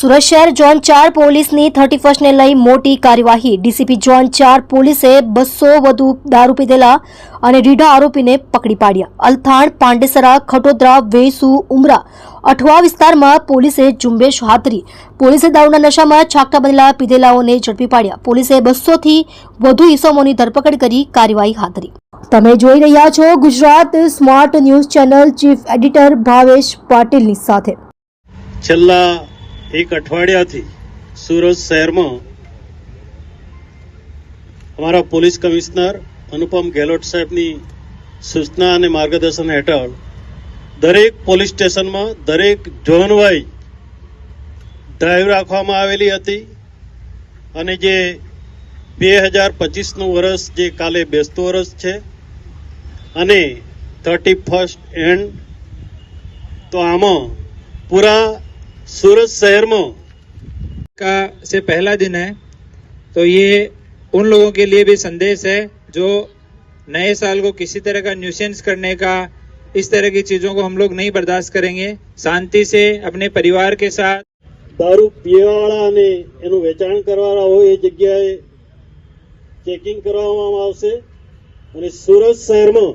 સુરત શહેર ઝોન ચાર પોલીસની થર્ટી ફર્સ્ટને લઈ મોટી કાર્યવાહી. ડીસીપી ઝોન ચાર પોલીસે બસો વધુ દારૂ પીધેલા અને રીઢા આરોપીને પકડી પાડ્યા. અલથાણ, પાંડેસરા, ખટોદરા, વેસુ, ઉમરા અઠવા વિસ્તારમાં પોલીસે ઝુંબેશ હાથ ધરી. પોલીસે દારૂના નશામાં છાકટા બનેલા પીધેલાઓને ઝડપી પાડ્યા. પોલીસે બસોથી વધુ ઇસમોની ધરપકડ કરી કાર્યવાહી હાથ ધરી. તમે જોઈ રહ્યા છો Gujarat smart news channel chief editor Bhavesh પાટીલની સાથે. છેલ્લા એક અઠવાડિયાથી સુરત શહેરમાં અમારા પોલીસ કમિશનર અનુપમ ગેહલોત સાહેબની સૂચના અને માર્ગદર્શન હેઠળ દરેક પોલીસ સ્ટેશનમાં દરેક ઝોન ડ્રાઈવ રાખવામાં આવેલી હતી અને જે બે હજાર પચીસનું વર્ષ જે કાલે બેસતું વર્ષ છે અને થર્ટી ફર્સ્ટ એન્ડ તો આમાં પૂરા सूरत शहर में का से पहला दिन है तो ये उन लोगों के लिए भी संदेश है जो नए साल को किसी तरह का न्यूसेंस करने का इस तरह की चीजों को हम लोग नहीं बर्दाश्त करेंगे शांति से अपने परिवार के साथ દારૂ પીવાવાળા અને એનું વેચાણ કરવાવાળા હોય એ જગ્યાએ ચેકિંગ કરવામાં આવશે અને સુરત શહેરમાં